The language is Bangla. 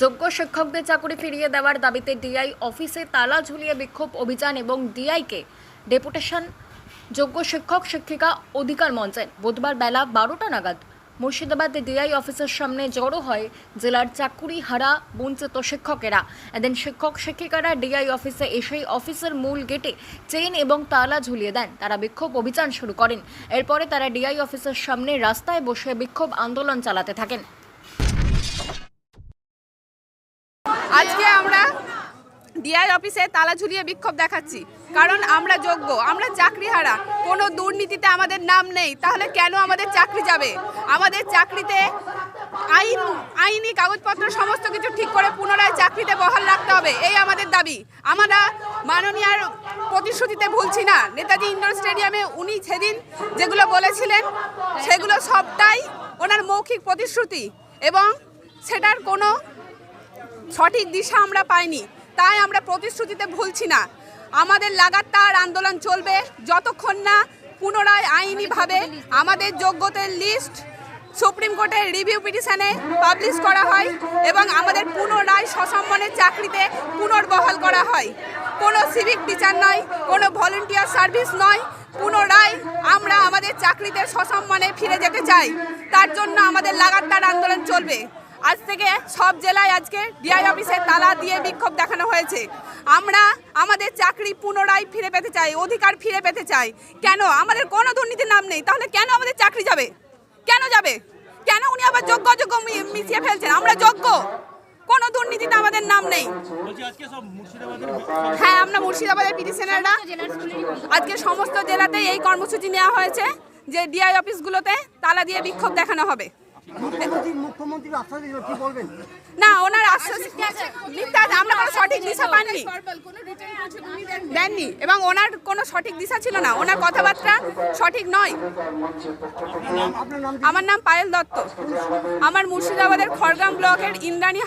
যোগ্য শিক্ষকদের চাকরি ফিরিয়ে দেওয়ার দাবিতে ডিআই অফিসে তালা ঝুলিয়ে বিক্ষোভ অভিযান এবং ডিআইকে ডেপুটেশন যোগ্য শিক্ষক, শিক্ষিকা অধিকার মঞ্চের বুধবার বেলা বারোটা নাগাদ মুর্শিদাবাদে ডিআই অফিসের সামনে জড়ো হয় জেলার চাকুরি হারা বঞ্চিত শিক্ষকেরা। এদিন শিক্ষক, শিক্ষিকারা ডিআই অফিসে এসেই অফিসের মূল গেটে চেইন এবং তালা ঝুলিয়ে দেন। তারা বিক্ষোভ অভিযান শুরু করেন। এরপরে তারা ডিআই অফিসের সামনে রাস্তায় বসে বিক্ষোভ আন্দোলন চালাতে থাকেন আজকে আমরা ডিআই অফিসে তালা ঝুলিয়ে বিক্ষোভ দেখাচ্ছি। কারণ আমরা যোগ্য, আমরা চাকরি হারা কোনো দুর্নীতিতে আমাদের নাম নেই, তাহলে কেন আমাদের চাকরি যাবে? আমাদের চাকরিতে আইন, আইনি কাগজপত্র, সমস্ত কিছু ঠিক করে পুনরায় চাকরিতে বহাল রাখতে হবে, এই আমাদের দাবি। আমরা মাননীয়ার প্রতিশ্রুতিতে ভুলছি না। নেতাজি ইন্ডোর স্টেডিয়ামে উনি সেদিন যেগুলো বলেছিলেন, সেগুলো সবটাই ওনার মৌখিক প্রতিশ্রুতি এবং সেটার কোনো সঠিক দিশা আমরা পাইনি। তাই আমরা প্রতিশ্রুতিতে ভুলছি না। আমাদের লাগাতার আন্দোলন চলবে, যতক্ষণ না পুনরায় আইনিভাবে আমাদের যোগ্যতার লিস্ট সুপ্রিম কোর্টের রিভিউ পিটিশনে পাবলিশ করা হয় এবং আমাদের পুনরায় সসম্মানের চাকরিতে পুনর্বহাল করা হয়। কোনো সিভিক টিচার নয়, কোনো ভলেন্টিয়ার সার্ভিস নয়, পুনরায় আমরা আমাদের চাকরিতে সসম্মানে ফিরে যেতে চাই। তার জন্য আমাদের লাগাতার আন্দোলন চলবে। আজ থেকে সব জেলায় আজকে ডিআই অফিসে তালা দিয়ে বিক্ষোভ দেখানো হয়েছে। আমরা আমাদের চাকরি পুনরায় ফিরে পেতে চাই অধিকার ফিরে পেতে চাই। কেন? আমাদের কোনো দুর্নীতির নাম নেই। তাহলে কেন আমাদের চাকরি যাবে? কেন যাবে? কেন উনি আবার যোগ্য অযোগ্য মি- মিশিয়ে ফেলছেন? আমরা যোগ্য। কোনো দুর্নীতিতে আমাদের নাম নেই। বলছি আজকে সব মুর্শিদাবাদের হ্যাঁ আমরা মুর্শিদাবাদের পিটিশনাররা। আজকে সমস্ত জেলাতেই এই কর্মসূচি নেওয়া হয়েছে যে ডিআই অফিসগুলোতে তালা দিয়ে বিক্ষোভ দেখানো হবে। না ওনার আশ্বাস আমরা কোনো সঠিক দিশা পাননি দেননি এবং ওনার কোনো সঠিক দিশা ছিল না। ওনার কথাবার্তা সঠিক নয়। আমার নাম পায়েল দত্ত। আমার মুর্শিদাবাদের খড়গ্রাম ব্লকের ইন্দ্রাণী